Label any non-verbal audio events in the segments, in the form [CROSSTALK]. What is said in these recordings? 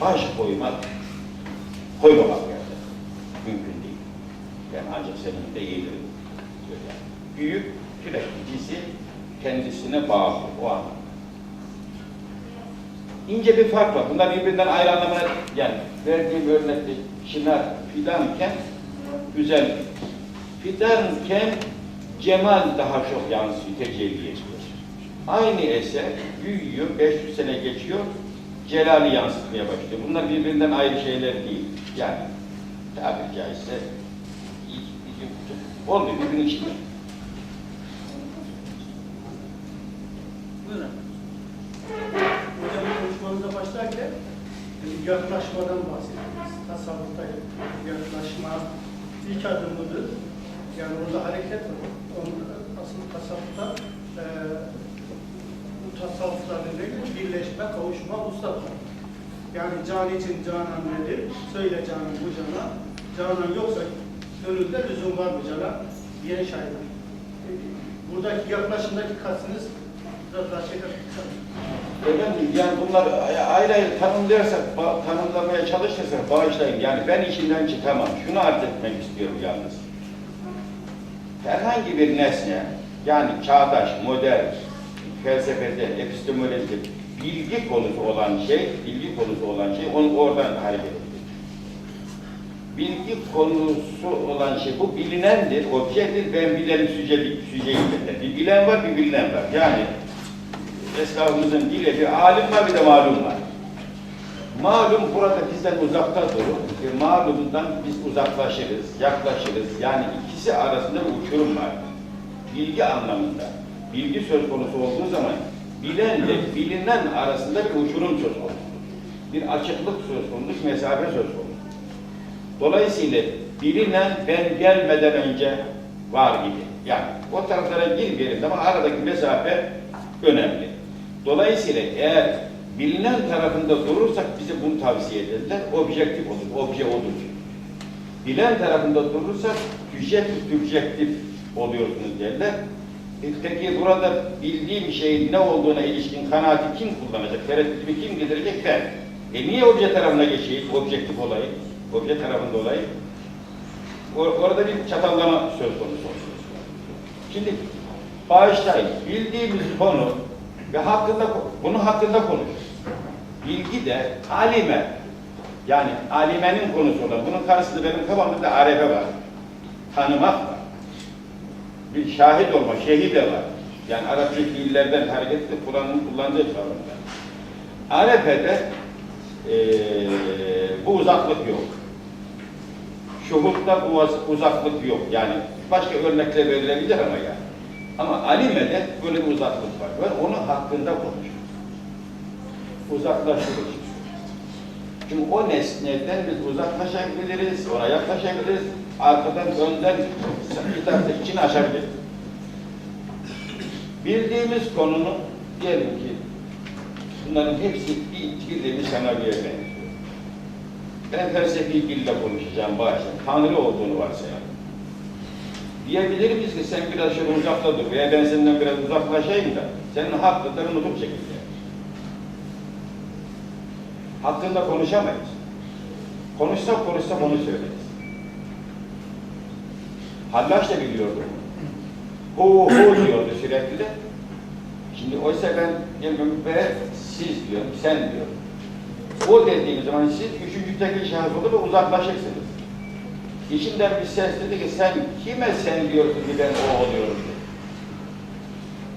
baş koymak, koymamak yani. Mümkün değil. Ben ancak senin de yeğlerim. Büyük üreticisi kendisine bağlı o an. İnce bir fark var. Bunlar birbirinden ayrı anlamına yani verdiğim örnekte çınar fidanken güzel. Fidanken cemal daha çok yansıyor, tecelli ediyor. Aynı eser büyüyor, 500 sene geçiyor, celali yansıtmaya başlıyor. Bunlar birbirinden ayrı şeyler değil. Yani tabiri caizse olmuyor, birbirinin içinde. Buyurun. Hocam konuşmanıza başlarken yaklaşmadan bahsettiniz. Tasavvufta yaklaşma ilk adımıdır. Yani orada hareket var. Onun asıl tasavvufta e, bu tasavvufların nedir? Birleşme, kavuşma, ustalık. Yani can için canan nedir? Söyle canım bu cana. Canan yoksa gönülde lüzum var mı cana? Diyen şair. E, Buradaki yaklaşımdaki kastınız biraz daha şey Efendim yani bunları ayrı ayrı tanımlarsak, tanımlamaya çalışırsak bağışlayın. Yani ben işinden çıkamam. Şunu arz etmek istiyorum yalnız. Herhangi bir nesne, yani çağdaş, modern, felsefede, epistemolojide bilgi konusu olan şey, bilgi konusu olan şey, onu oradan hareket ediyor. Bilgi konusu olan şey, bu bilinendir, objedir, ben bilerim sücelik, süceyimdir. Bir bilen var, bir bilinen var. Yani Esnafımızın dili bir alim var bir de malum var. Malum burada bizden uzakta durur. E, malumdan biz uzaklaşırız, yaklaşırız. Yani ikisi arasında bir uçurum var. Bilgi anlamında. Bilgi söz konusu olduğu zaman bilenle bilinen arasında bir uçurum söz konusu. Bir açıklık söz konusu, mesafe söz konusu. Dolayısıyla bilinen ben gelmeden önce var gibi. Yani o taraflara girmeyelim ama aradaki mesafe önemli. Dolayısıyla eğer bilinen tarafında durursak bize bunu tavsiye ederler. Objektif olur, obje odur. Bilen tarafında durursak süjektif, sübjektif oluyorsunuz derler. Peki burada bildiğim şeyin ne olduğuna ilişkin kanaati kim kullanacak? Tereddütümü kim giderecek? Ben. E niye obje tarafına geçeyim? Objektif olayı. Obje tarafında olayı. Or- orada bir çatallama söz konusu oluyor. Şimdi bağışlayın. Bildiğimiz konu ve hakkında bunun hakkında konuşuyoruz. Bilgi de alime yani alimenin konusu olan bunun karşısında benim kafamda arefe var. Tanımak var. Bir şahit olma, şehit de var. Yani Arapça fiillerden hareketle Kur'an'ın kullandığı kavramda. Arefe'de eee bu uzaklık yok. Şuhutta bu uz- uzaklık yok. Yani başka örnekler verilebilir ama yani. Ama Alime'de böyle bir uzaklık var. Ve onun hakkında konuşuyoruz. Uzaklaşıyoruz. Çünkü o nesneden biz uzaklaşabiliriz, ona yaklaşabiliriz, arkadan, önden, bir tarafta içini açabiliriz. Bildiğimiz konunun diyelim ki bunların hepsi bir, bir senaryoya benziyor. Ben felsefi dille konuşacağım başta. Tanrı olduğunu varsayalım. Diyebilir miyiz ki sen biraz şöyle uzakta dur veya ben senden biraz uzaklaşayım da senin hakkında unutup çekildi. Hakkında konuşamayız. Konuşsak konuşsak onu söyleriz. Hallaç da biliyordu. Hu hu diyordu sürekli. Şimdi oysa ben diyelim ve siz diyorum, sen diyorum. O dediğim zaman siz üçüncü tekil şahıs olur ve uzaklaşırsınız. İçinden bir ses dedi ki sen kime sen diyorsun ki ben o oluyorum dedi.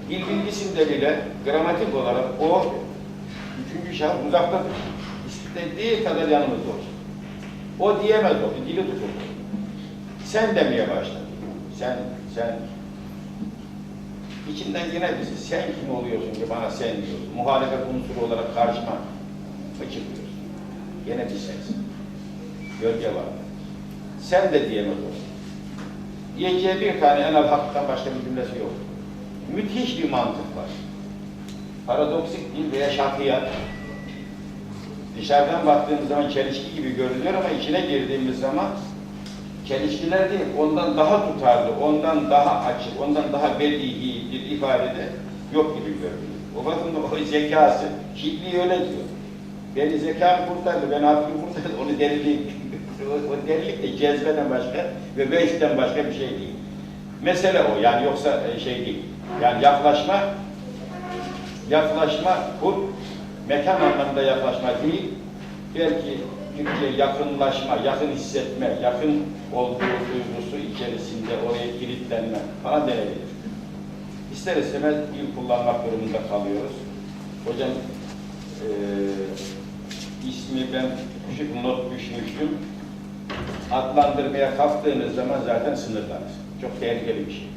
Dil bilgisinde bile gramatik olarak o üçüncü şahıs uzaktadır. İstediği kadar yanımızda olsun. O diyemez oldu, dili tutuldu. Sen demeye başladı. Sen, sen. İçinden yine bizi sen kim oluyorsun ki bana sen diyorsun. Muhalefet unsuru olarak karşıma çıkıyorsun. Yine bir ses. Gölge var. Sen de diyemez olsun. Diyeceği bir tane enel haktan başka bir cümlesi yok. Müthiş bir mantık var. Paradoksik değil veya şartiyat. Dışarıdan baktığımız zaman çelişki gibi görünüyor ama içine girdiğimiz zaman çelişkiler değil, ondan daha tutarlı, ondan daha açık, ondan daha bedihi bir ifadede yok gibi görünüyor. O bakımda o zekası, şiitliği öyle diyor. Beni zekam kurtardı, ben aklım kurtardı, onu delilik, [LAUGHS] o, delilik de cezbeden başka ve beşten başka bir şey değil. Mesele o yani yoksa e, şey değil. Yani yaklaşma, yaklaşma kur, mekan anlamında yaklaşma değil, belki yakınlaşma, yakın hissetme, yakın olduğu duygusu içerisinde oraya kilitlenme falan denebilir. İster istemez dil kullanmak durumunda kalıyoruz. Hocam eee ismi ben küçük not düşmüştüm. Adlandırmaya kalktığınız zaman zaten sınırlarız. Çok tehlikeli bir şey.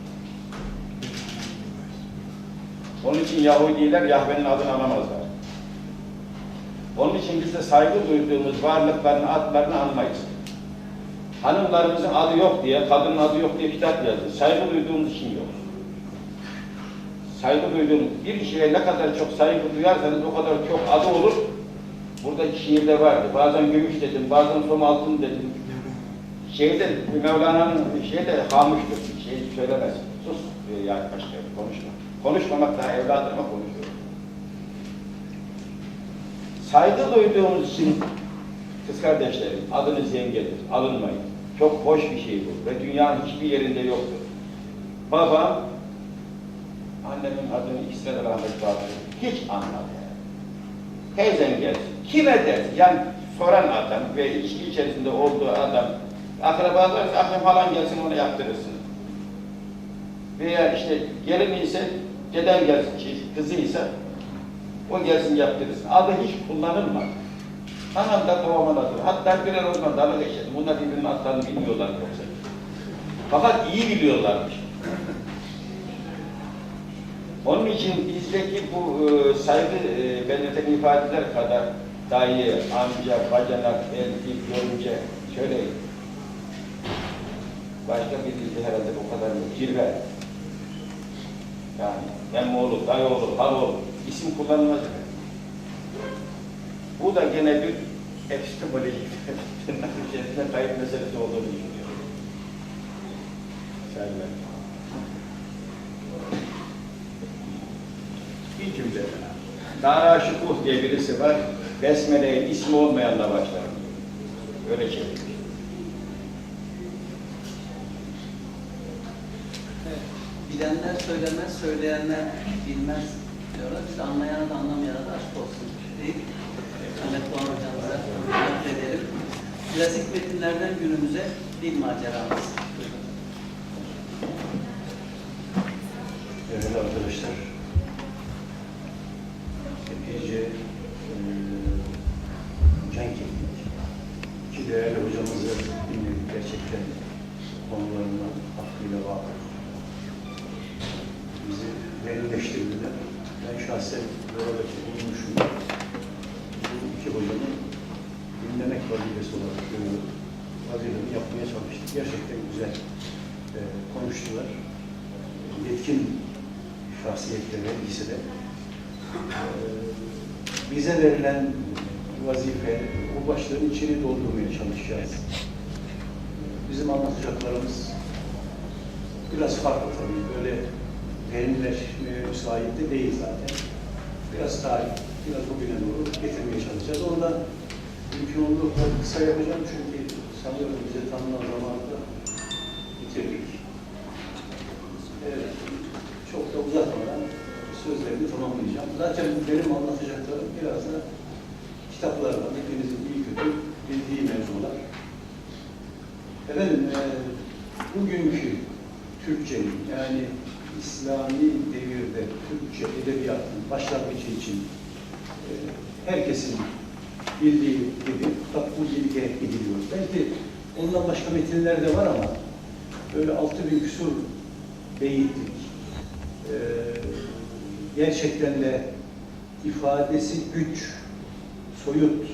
Onun için Yahudiler Yahve'nin adını anamazlar. Onun için biz de saygı duyduğumuz varlıkların adlarını anmayız. Hanımlarımızın adı yok diye, kadının adı yok diye kitap yazdı. Saygı duyduğumuz için yok. Saygı duyduğumuz, bir şeye ne kadar çok saygı duyarsanız o kadar çok adı olur. Burada şiirde vardı. Bazen gümüş dedim, bazen som altın dedim. Şeyde, Mevlana'nın şeyde hamuştur, şey söylemez. Sus diyor yani başka konuşma. Konuşmamak daha evladır ama konuşuyor. Saygı duyduğumuz için kız kardeşlerim adınız yengedir, alınmayın. Çok hoş bir şey bu ve dünyanın hiçbir yerinde yoktur. Babam, annemin adını ikisine de rahmet bağlı. Hiç anladı. Teyzen gelsin. Kime dersin? Yani soran adam ve ilişki içerisinde olduğu adam akrabalar akşam falan gelsin onu yaptırırsın. Veya işte gelin ise deden gelsin, şey, kızıysa o gelsin yaptırırsın. Adı hiç kullanılmaz. Anam da babamın adı. Hatta birer oradan dalga geçelim. Bunlar birbirinin adlarını bilmiyorlar yoksa. Fakat iyi biliyorlarmış. Onun için bizdeki bu e, saygı e, belirten ifadeler kadar dayı, amca, bacanak, eltif, görümce, şöyle başka bir dilde herhalde o kadar yok. Cirve. Yani emmoğlu, dayıoğlu, haloğlu isim kullanılmaz efendim. Bu da gene bir epistemolojik tırnak [LAUGHS] içerisinde kayıp meselesi olduğunu düşünüyorum. Bir cümle. Dara Şukuh diye birisi var. Besmele'nin ismi olmayanla başlar. Öyle çevirmiş. Bilenler söylemez, söyleyenler bilmez diyorlar. Biz anlayana da anlamayana da aşk olsun deyip Ahmet Doğan hocamıza teşekkür edelim. Klasik metinlerden günümüze dil maceramız. Evet arkadaşlar, Gerçekten güzel eee, konuştular yetkin şahsiyetlere, lisede eee, bize verilen vazife, bu başlığın içini doldurmaya çalışacağız. Bizim anlatacaklarımız biraz farklı tabii, böyle derinleşmeye müsait de değil zaten. Biraz tarih, biraz bugüne doğru getirmeye çalışacağız. Onu da mümkün olduğu kısa yapacağım çünkü sanıyorum bize tanınan zamanında bitirdik. Evet, çok da uzatmadan sözlerimi tamamlayacağım. Zaten benim anlatacaklarım biraz da kitaplarla, hepinizin iyi kötü bildiği mevzular. Efendim, e, bugünkü Türkçenin yani İslami devirde Türkçe edebiyatın başlangıcı için e, herkesin bildiği gibi tatlı bilgiye gidiliyor. Belki ondan başka metinler de var ama böyle altı bin küsur beyitlik, e, gerçekten de ifadesi güç, soyut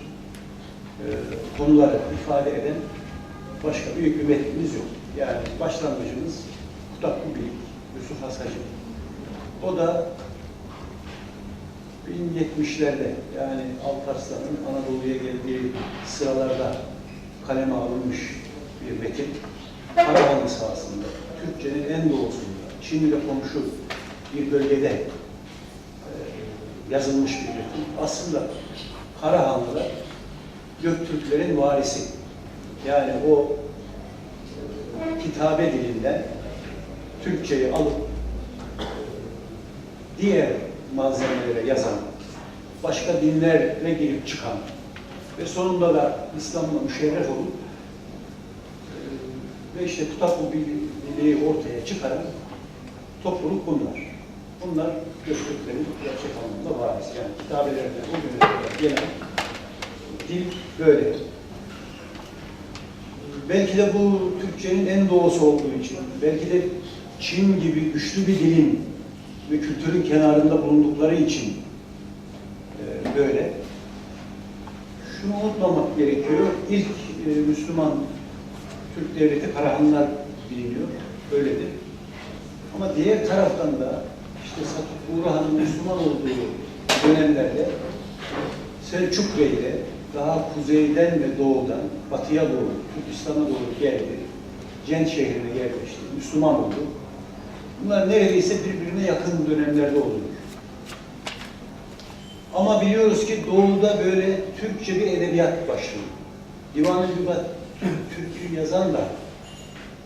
e, konuları ifade eden başka büyük bir metnimiz yok. Yani başlangıcımız Kutatlı Bilik, Yusuf Hasacı. O da 1070'lerde yani Alparslan'ın Anadolu'ya geldiği sıralarda kaleme alınmış bir metin. Karahanlı sahasında, Türkçenin en doğusunda, Çin ile komşu bir bölgede e, yazılmış bir metin. Aslında Karahanlılar Göktürklerin varisi. Yani o e, kitabe dilinden Türkçeyi alıp diğer malzemelere yazan, başka dinlerle girip çıkan ve sonunda da İslam'la müşerref olup e, ve işte tutaklı birliği ortaya çıkaran topluluk bunlar. Bunlar Göktürklerin gerçek anlamda varisi. Yani kitabelerinde o güne kadar gelen dil böyle. Belki de bu Türkçenin en doğusu olduğu için, belki de Çin gibi güçlü bir dilin ve kültürün kenarında bulundukları için e, böyle. Şunu unutmamak gerekiyor. İlk e, Müslüman Türk devleti Karahanlar biliniyor. Öyledir. Ama diğer taraftan da işte Satuk Uğrahan'ın Müslüman olduğu dönemlerde Selçuk Bey de daha kuzeyden ve doğudan batıya doğru, Türkistan'a doğru geldi. Cent şehrine yerleşti. Müslüman oldu. Bunlar neredeyse birbirine yakın dönemlerde oluyor. Ama biliyoruz ki doğuda böyle Türkçe bir edebiyat başlıyor. Divan-ı Lügat Türk'ü yazan da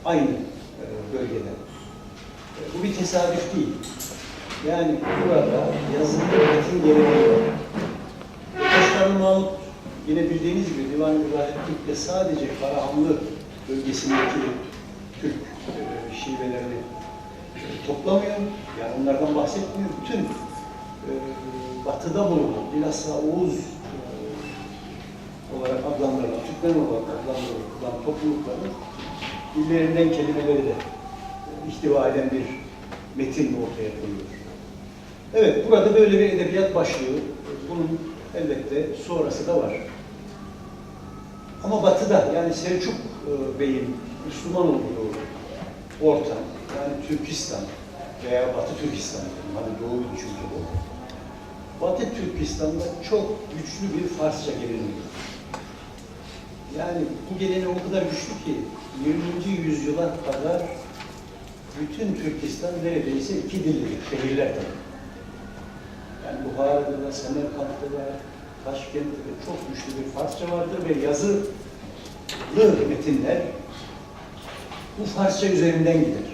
aynı e, bölgede. E, Bu bir tesadüf değil. Yani burada yazılı metin geleneği var. Taşlarlı Mahmut yine bildiğiniz gibi Divan-ı Türk'te sadece Karahanlı bölgesindeki Türk e, şivelerini toplamıyor. Yani onlardan bahsetmiyor. Bütün batıda bulunan, bilhassa Oğuz olarak adlandırılan, Türkmen olarak adlandırılan toplulukların dillerinden kelimeleri de e, ihtiva eden bir metin ortaya koyuyor. Evet, burada böyle bir edebiyat başlıyor. Bunun elbette sonrası da var. Ama batıda, yani Selçuk e, Bey'in Müslüman olduğu ortam, yani Türkistan veya Batı Türkistan, hani doğuyu çünkü. Batı Türkistan'da çok güçlü bir Farsça geleneği. Yani bu geleneği o kadar güçlü ki 20. yüzyıla kadar bütün Türkistan neredeyse iki dillidir, şehirler. Yani Buhara'da da, Semerkant'ta da, Taşkent'te de çok güçlü bir Farsça vardır ve yazılı metinler bu Farsça üzerinden gider.